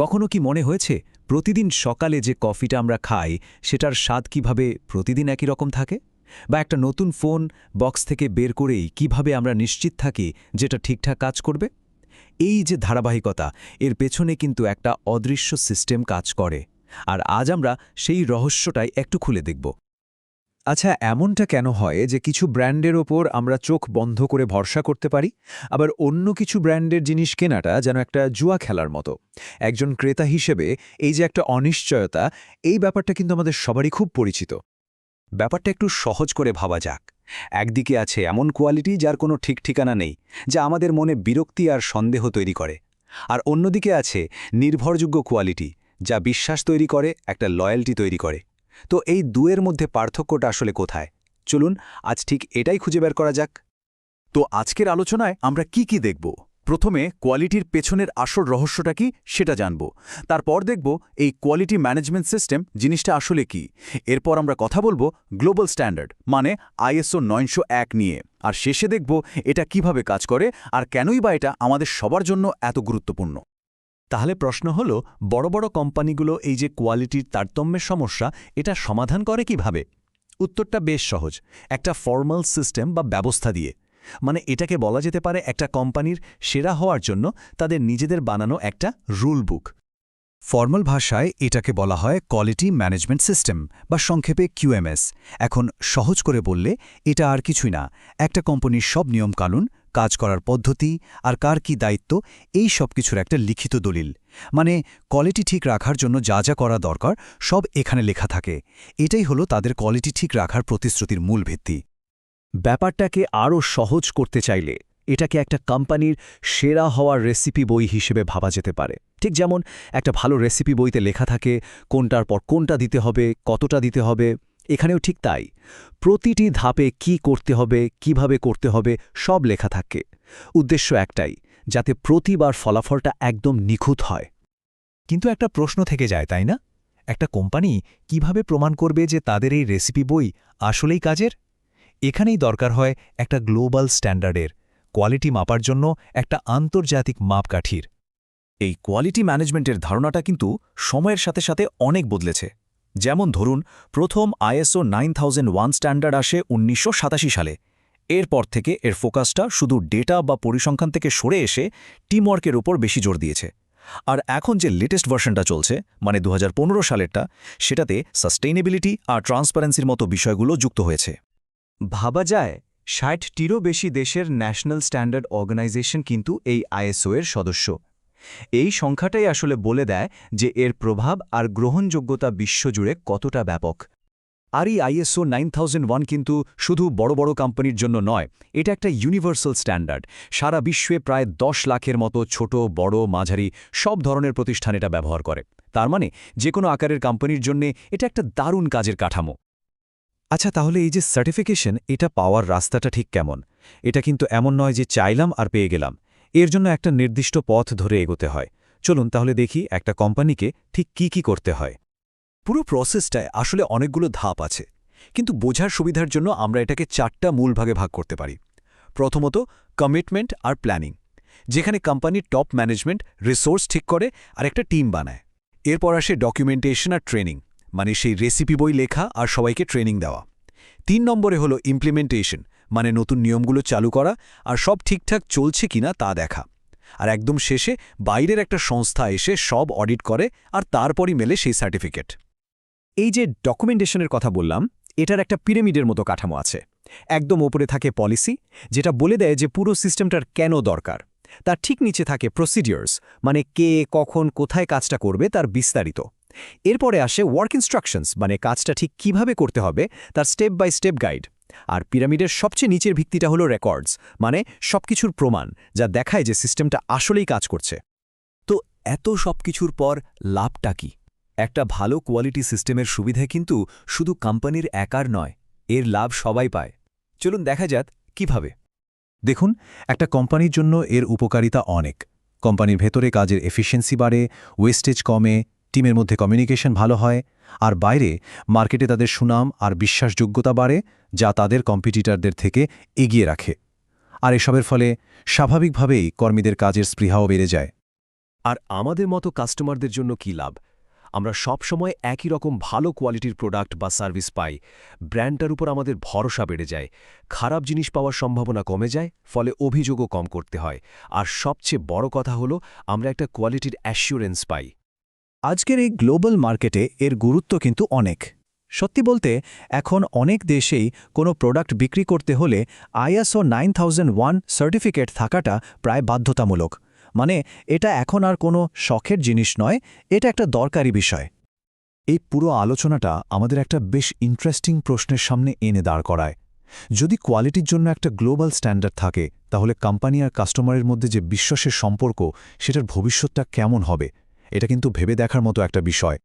কখনো কি মনে হয়েছে প্রতিদিন সকালে যে কফিটা আমরা খাই, সেটার স্বাদ কীভাবে প্রতিদিন একই রকম থাকে? বা একটা নতুন ফোন বক্স থেকে বের করেই কীভাবে আমরা নিশ্চিত থাকি যেটা ঠিকঠাক কাজ করবে? এই যে ধারাবাহিকতা, এর পেছনে কিন্তু একটা অদৃশ্য সিস্টেম কাজ করে। আর আজ আমরা সেই রহস্যটাই একটু খুলে দেখব। আচ্ছা এমনটা কেন হয় যে কিছু ব্র্যান্ডের ওপর আমরা চোখ বন্ধ করে ভরসা করতে পারি, আবার অন্য কিছু ব্র্যান্ডের জিনিস কেনাটা যেন একটা জুয়া খেলার মতো? একজন ক্রেতা হিসেবে এই যে একটা অনিশ্চয়তা, এই ব্যাপারটা কিন্তু আমাদের সবারই খুব পরিচিত। ব্যাপারটা একটু সহজ করে ভাবা যাক। একদিকে আছে এমন কোয়ালিটি যার কোনো ঠিক ঠিকানা নেই, যা আমাদের মনে বিরক্তি আর সন্দেহ তৈরি করে। আর অন্যদিকে আছে নির্ভরযোগ্য কোয়ালিটি, যা বিশ্বাস তৈরি করে, একটা লয়্যালটি তৈরি করে। তো এই দুয়ের মধ্যে পার্থক্যটা আসলে কোথায়? চলুন, আজ ঠিক এটাই খুঁজে বের করা যাক। তো আজকের আলোচনায় আমরা কি কি দেখব? প্রথমে কোয়ালিটির পেছনের আসল রহস্যটা কি সেটা জানব। তারপর দেখব এই কোয়ালিটি ম্যানেজমেন্ট সিস্টেম জিনিসটা আসলে কি। এরপর আমরা কথা বলব গ্লোবাল স্ট্যান্ডার্ড মানে আইএসও নয়শো এক নিয়ে। আর শেষে দেখব এটা কীভাবে কাজ করে আর কেনই বা এটা আমাদের সবার জন্য এত গুরুত্বপূর্ণ। তাহলে প্রশ্ন হলো, বড় বড় কোম্পানিগুলো এই যে কোয়ালিটির তারতম্যের সমস্যা, এটা সমাধান করে কীভাবে? উত্তরটা বেশ সহজ। একটা ফর্মাল সিস্টেম বা ব্যবস্থা দিয়ে। মানে এটাকে বলা যেতে পারে একটা কোম্পানির সেরা হওয়ার জন্য তাদের নিজেদের বানানো একটা রুল বুক। ফর্মাল ভাষায় এটাকে বলা হয় কোয়ালিটি ম্যানেজমেন্ট সিস্টেম বা সংক্ষেপে কিউএমএস এখন সহজ করে বললে এটা আর কিছুই না। একটা কোম্পানির সব নিয়মকানুন কাজ করার পদ্ধতি আর কার কি দায়িত্ব, এই সব কিছুর একটা লিখিত দলিল। মানে কোয়ালিটি ঠিক রাখার জন্য যা যা করা দরকার, সব এখানে লেখা থাকে। এটাই হলো তাদের কোয়ালিটি ঠিক রাখার প্রতিশ্রুতির মূল ভিত্তি। ব্যাপারটাকে আরও সহজ করতে চাইলে এটাকে একটা কোম্পানির সেরা হওয়ার রেসিপি বই হিসেবে ভাবা যেতে পারে। ঠিক যেমন, একটা ভালো রেসিপি বইতে লেখা থাকে কোনটার পর কোনটা দিতে হবে, কতটা দিতে হবে। এখানেও ঠিক তাই। প্রতিটি ধাপে কি করতে হবে, কীভাবে করতে হবে, সব লেখা থাকে। উদ্দেশ্য একটাই, যাতে প্রতিবার ফলাফলটা একদম নিখুঁত হয়। কিন্তু একটা প্রশ্ন থেকে যায়, তাই না? একটা কোম্পানি কীভাবে প্রমাণ করবে যে তাদের এই রেসিপি বই আসলেই কাজের? এখানেই দরকার হয় একটা গ্লোবাল স্ট্যান্ডার্ডের, কোয়ালিটি মাপার জন্য একটা আন্তর্জাতিক মাপকাঠির। এই কোয়ালিটি ম্যানেজমেন্টের ধারণাটা কিন্তু সময়ের সাথে সাথে অনেক বদলেছে। যেমন ধরুন, প্রথম আইএসও নাইন স্ট্যান্ডার্ড আসে উনিশশো সাতাশি সালে। এরপর থেকে এর ফোকাসটা শুধু ডেটা বা পরিসংখ্যান থেকে সরে এসে টিমওয়ার্কের উপর বেশি জোর দিয়েছে। আর এখন যে লেটেস্ট ভার্সনটা চলছে মানে দু হাজার পনেরো সালেরটা, সেটাতে সাস্টেইনেবিলিটি আর ট্রান্সপারেন্সির মতো বিষয়গুলো যুক্ত হয়েছে। ভাবা যায় ষাটটিরও বেশি দেশের ন্যাশনাল স্ট্যান্ডার্ড অর্গানাইজেশন কিন্তু এই আইএসও এর সদস্য। এই সংখ্যাটাই আসলে বলে দেয় যে এর প্রভাব আর গ্রহণযোগ্যতা বিশ্বজুড়ে কতটা ব্যাপক। আর এই আইএসও নাইন কিন্তু শুধু বড় বড় কোম্পানির জন্য নয়, এটা একটা ইউনিভার্সাল স্ট্যান্ডার্ড। সারা বিশ্বে প্রায় দশ লাখের মতো ছোট, বড়, মাঝারি সব ধরনের প্রতিষ্ঠান এটা ব্যবহার করে। তার মানে যে কোনো আকারের কোম্পানির জন্যে এটা একটা দারুণ কাজের কাঠামো। আচ্ছা তাহলে এই যে সার্টিফিকেশন, এটা পাওয়ার রাস্তাটা ঠিক কেমন? এটা কিন্তু এমন নয় যে চাইলাম আর পেয়ে গেলাম। এর জন্য একটা নির্দিষ্ট পথ ধরে এগোতে হয়। চলুন তাহলে দেখি একটা কোম্পানিকে ঠিক কি কি করতে হয়। পুরো প্রসেসটায় আসলে অনেকগুলো ধাপ আছে, কিন্তু বোঝার সুবিধার জন্য আমরা এটাকে চারটা মূল ভাগে ভাগ করতে পারি। প্রথমত কমিটমেন্ট আর প্ল্যানিং যেখানে কোম্পানির টপ ম্যানেজমেন্ট রিসোর্স ঠিক করে আর একটা টিম বানায়। এরপর আসে ডকুমেন্টেশন আর ট্রেনিং মানে সেই রেসিপি বই লেখা আর সবাইকে ট্রেনিং দেওয়া। তিন নম্বরে হলো ইমপ্লিমেন্টেশন মানে নতুন নিয়মগুলো চালু করা আর সব ঠিকঠাক চলছে কিনা তা দেখা। আর একদম শেষে বাইরের একটা সংস্থা এসে সব অডিট করে আর তারপরই মেলে সেই সার্টিফিকেট। এই যে ডকুমেন্টেশনের কথা বললাম, এটার একটা পিরামিডের মতো কাঠামো আছে। একদম ওপরে থাকে পলিসি, যেটা বলে দেয় যে পুরো সিস্টেমটার কেন দরকার। তার ঠিক নিচে থাকে প্রসিডিওর্স মানে কে, কখন, কোথায় কাজটা করবে তার বিস্তারিত। এরপরে আসে ওয়ার্ক ইনস্ট্রাকশনস মানে কাজটা ঠিক কীভাবে করতে হবে তার স্টেপ বাই স্টেপ গাইড। আর পিরামিডের সবচেয়ে নিচের ভিত্তিটা হলো রেকর্ডস মানে সবকিছুর প্রমাণ, যা দেখায় যে সিস্টেমটা আসলেই কাজ করছে। তো এত সবকিছুর পর লাভটা কি? একটা ভালো কোয়ালিটি সিস্টেমের সুবিধা কিন্তু শুধু কোম্পানির একার নয়, এর লাভ সবাই পায়। চলুন দেখা যাক কীভাবে। দেখুন, একটা কোম্পানির জন্য এর উপকারিতা অনেক। কোম্পানির ভেতরে কাজের এফিসিয়েন্সি বাড়ে ওয়েস্টেজ কমে টিমের মধ্যে কমিউনিকেশন ভালো হয়, আর বাইরে মার্কেটে তাদের সুনাম আর বিশ্বাসযোগ্যতা বাড়ে, যা তাদের কম্পিটিটরদের থেকে এগিয়ে রাখে। আর এসবের ফলে স্বাভাবিকভাবেই কর্মীদের কাজের স্পৃহাও বেড়ে যায়। আর আমাদের মতো কাস্টমারদের জন্য কি লাভ? আমরা সবসময় একই রকম ভালো কোয়ালিটির প্রোডাক্ট বা সার্ভিস পাই। ব্র্যান্ডটার উপর আমাদের ভরসা বেড়ে যায়। খারাপ জিনিস পাওয়ার সম্ভাবনা কমে যায়, ফলে অভিযোগও কম করতে হয়। আর সবচেয়ে বড় কথা হলো, আমরা একটা কোয়ালিটির অ্যাসিওরেন্স পাই। আজকের এই গ্লোবাল মার্কেটে এর গুরুত্ব কিন্তু অনেক। সত্যি বলতে, এখন অনেক দেশেই কোনো প্রোডাক্ট বিক্রি করতে হলে আইএসও নাইন ওয়ান সার্টিফিকেট থাকাটা প্রায় বাধ্যতামূলক। মানে এটা এখন আর কোনো শখের জিনিস নয়, এটা একটা দরকারি বিষয়। এই পুরো আলোচনাটা আমাদের একটা বেশ ইন্টারেস্টিং প্রশ্নের সামনে এনে দাঁড় করায়। যদি কোয়ালিটির জন্য একটা গ্লোবাল স্ট্যান্ডার্ড থাকে, তাহলে কোম্পানি আর কাস্টমারের মধ্যে যে বিশ্বাসের সম্পর্ক, সেটার ভবিষ্যৎটা কেমন হবে? এটা কিন্তু ভেবে দেখার মতো একটা বিষয়।